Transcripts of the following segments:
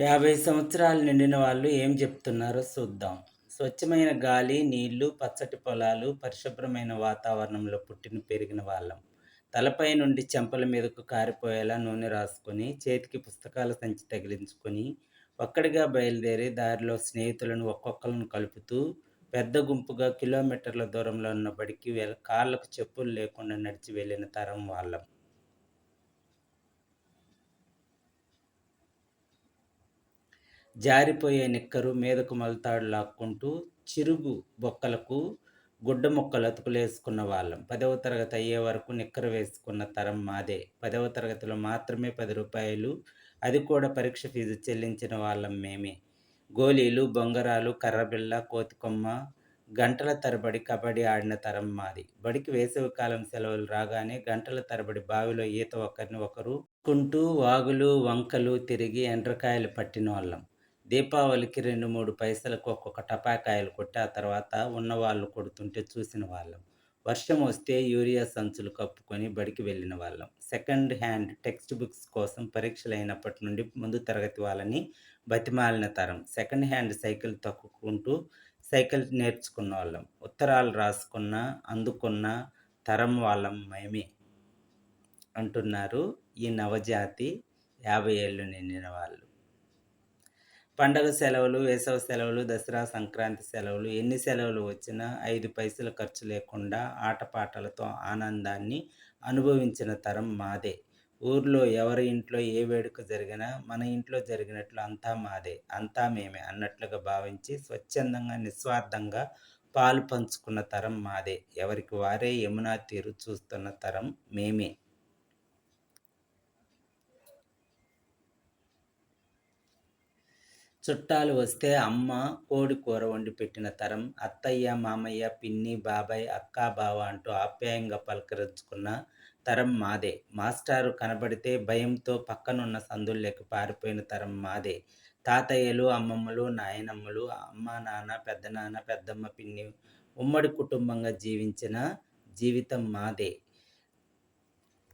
యాభై సంవత్సరాలు నిండిన వాళ్ళు ఏం చెప్తున్నారో చూద్దాం. స్వచ్ఛమైన గాలి నీళ్ళు పచ్చటి పొలాలు పరిశుభ్రమైన వాతావరణంలో పుట్టిన పెరిగిన వాళ్ళం. తలపై నుండి చెంపల మీదకు కారిపోయేలా నూనె రాసుకొని చేతికి పుస్తకాల సంచి తగిలించుకొని ఒక్కడిగా బయలుదేరి దారిలో స్నేహితులను ఒక్కొక్కలను కలుపుతూ పెద్ద గుంపుగా కిలోమీటర్ల దూరంలో ఉన్న బడికి వెళ్ళ కాళ్ళకు చెప్పులు లేకుండా నడిచి వెళ్ళిన తరం వాళ్ళం. జారిపోయే నిక్కరు మీదకు మలతాడు లాక్కుంటూ చిరుగు బొక్కలకు గుడ్డ మొక్కలు అతుకులేసుకున్న వాళ్ళం. పదవ తరగతి అయ్యే వరకు నిక్కరు వేసుకున్న తరం మాదే. పదవ తరగతిలో మాత్రమే పది రూపాయలు అది కూడా పరీక్ష ఫీజు చెల్లించిన వాళ్ళం మేమే. గోళీలు బొంగరాలు కర్రబిళ్ళ కోతికొమ్మ గంటల తరబడి కబడ్డీ ఆడిన తరం మాది. బడికి వేసవికాలం సెలవులు రాగానే గంటల తరబడి బావిలో ఈత ఒకరిని ఒకరు కుంటూ వాగులు వంకలు తిరిగి ఎండ్రకాయలు పట్టిన వాళ్ళం. దీపావళికి రెండు మూడు పైసలకు ఒక్కొక్క టపాకాయలు కొట్టి ఆ తర్వాత ఉన్నవాళ్ళు కొడుతుంటే చూసిన వాళ్ళం. వర్షం వస్తే యూరియా సంచులు కప్పుకొని బడికి వెళ్ళిన వాళ్ళం. సెకండ్ హ్యాండ్ టెక్స్ట్ బుక్స్ కోసం పరీక్షలు అయినప్పటి నుండి ముందు తరగతి వాళ్ళని బతిమాలిన తరం. సెకండ్ హ్యాండ్ సైకిల్ తొక్కుకుంటూ సైకిల్ నేర్చుకున్న వాళ్ళం. ఉత్తరాలు రాసుకున్న అందుకున్న తరం వాళ్ళం మేమే అంటున్నారు ఈ నవజాతి యాభై ఏళ్ళు నిండిన వాళ్ళు. పండగ సెలవులు వేసవి సెలవులు దసరా సంక్రాంతి సెలవులు ఎన్ని సెలవులు వచ్చినా ఐదు పైసలు ఖర్చు లేకుండా ఆటపాటలతో ఆనందాన్ని అనుభవించిన తరం మాదే. ఊర్లో ఎవరి ఇంట్లో ఏ వేడుక జరిగినా మన ఇంట్లో జరిగినట్లు అంతా మాదే. అంతా మేమే అన్నట్లుగా భావించి స్వచ్ఛందంగా నిస్వార్థంగా పాలు పంచుకున్న తరం మాదే. ఎవరికి వారే యమునా తీరు చూస్తున్న తరం మేమే. చుట్టాలు వస్తే అమ్మ కోడి కూర వండి పెట్టిన తరం అత్తయ్య మామయ్య పిన్ని బాబాయ్ అక్క బావ అంటూ ఆప్యాయంగా పలకరించుకున్న తరం మాదే. మాస్టారు కనబడితే భయంతో పక్కనున్న సందుల్లోకి పారిపోయిన తరం మాదే. తాతయ్యలు అమ్మమ్మలు నాయనమ్మలు అమ్మ నాన్న పెద్దనాన్న పెద్దమ్మ పిన్ని ఉమ్మడి కుటుంబంగా జీవించిన జీవితం మాదే.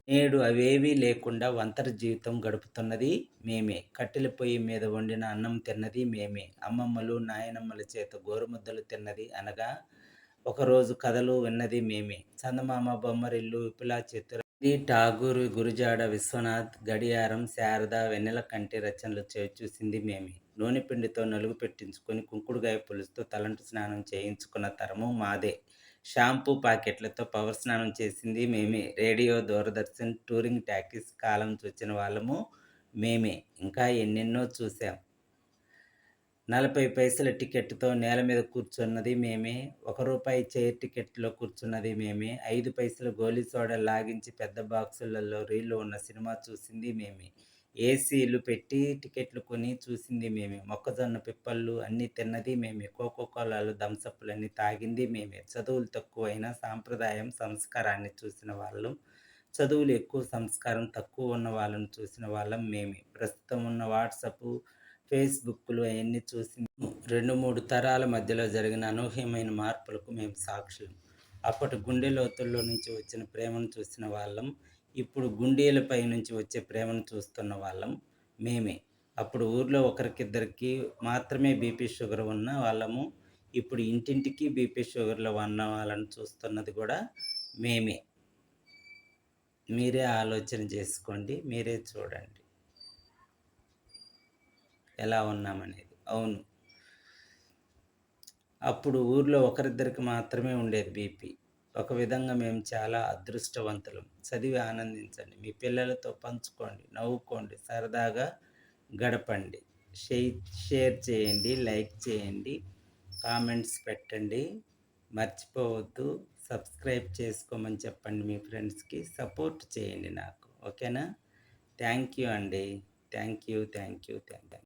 నేడు అవేవీ లేకుండా ఒంటరి జీవితం గడుపుతున్నది మేమే. కట్టెల పొయ్యి మీద వండిన అన్నం తిన్నది మేమే. అమ్మమ్మలు నాయనమ్మల చేత గోరుముద్దలు తిన్నది అనగా ఒకరోజు కథలు విన్నది మేమే. చందమామ బొమ్మరిల్లు విపులా చిత్ర ఠాగూరు గురుజాడ విశ్వనాథ్ గడియారం శారద వెన్నెల కంటి రచనలు చూసింది మేమే. నూనె పిండితో నలుగు పెట్టించుకొని కుంకుడుగాయ పులుసుతో తలంటు స్నానం చేయించుకున్న తరము మాదే. షాంపూ ప్యాకెట్లతో పవర్ స్నానం చేసింది మేమే. రేడియో దూరదర్శన్ టూరింగ్ ట్యాక్సీస్ కాలం చూచిన వాళ్ళము మేమే. ఇంకా ఎన్నెన్నో చూసాం నలభై పైసల టికెట్తో నేల మీద కూర్చున్నది మేమే. ఒక రూపాయి చైర్ టికెట్లో కూర్చున్నది మేమే. ఐదు పైసలు గోలీ సోడా లాగించి పెద్ద బాక్సులలో రీళ్ళు ఉన్న సినిమా చూసింది మేమే. ఏసీలు పెట్టి టికెట్లు కొని చూసింది మేమే. మొక్కజొన్న పిప్పళ్ళు అన్నీ తిన్నది మేమే. కోకో కోలాలు దంసప్పులన్నీ తాగింది మేమే. చదువులు తక్కువైనా సాంప్రదాయం సంస్కారాన్ని చూసిన వాళ్ళం. చదువులు ఎక్కువ సంస్కారం తక్కువ ఉన్న వాళ్ళని చూసిన వాళ్ళం మేమే. ప్రస్తుతం ఉన్న వాట్సప్ ఫేస్బుక్లు అవన్నీ చూసి రెండు మూడు తరాల మధ్యలో జరిగిన అనూహ్యమైన మార్పులకు మేము సాక్షులు. అప్పటి గుండె లోతుల్లో నుంచి వచ్చిన ప్రేమను చూసిన వాళ్ళం. ఇప్పుడు గుండీలపై నుంచి వచ్చే ప్రేమను చూస్తున్న వాళ్ళం. మేమే. అప్పుడు ఊర్లో ఒకరికిద్దరికి మాత్రమే బీపీ షుగర్ ఉన్న వాళ్ళము. ఇప్పుడు ఇంటింటికి బీపీ షుగర్లో ఉన్న వాళ్ళని చూస్తున్నది కూడా మేమే. మీరే ఆలోచన చేసుకోండి. మీరే చూడండి. ఎలా ఉన్నామనేది. అవును. అప్పుడు ఊర్లో ఒకరిద్దరికి మాత్రమే ఉండేది బీపీ. ఒక విధంగా మేము చాలా అదృష్టవంతులం. చదివి ఆనందించండి. మీ పిల్లలతో పంచుకోండి నవ్వుకోండి సరదాగా గడపండి. షేర్ చేయండి లైక్ చేయండి కామెంట్స్ పెట్టండి. మర్చిపోవద్దు. సబ్స్క్రైబ్ చేసుకోమని చెప్పండి మీ ఫ్రెండ్స్కి. సపోర్ట్ చేయండి నాకు. ఓకేనా? థ్యాంక్ యూ అండి. Thank you thank you thank you.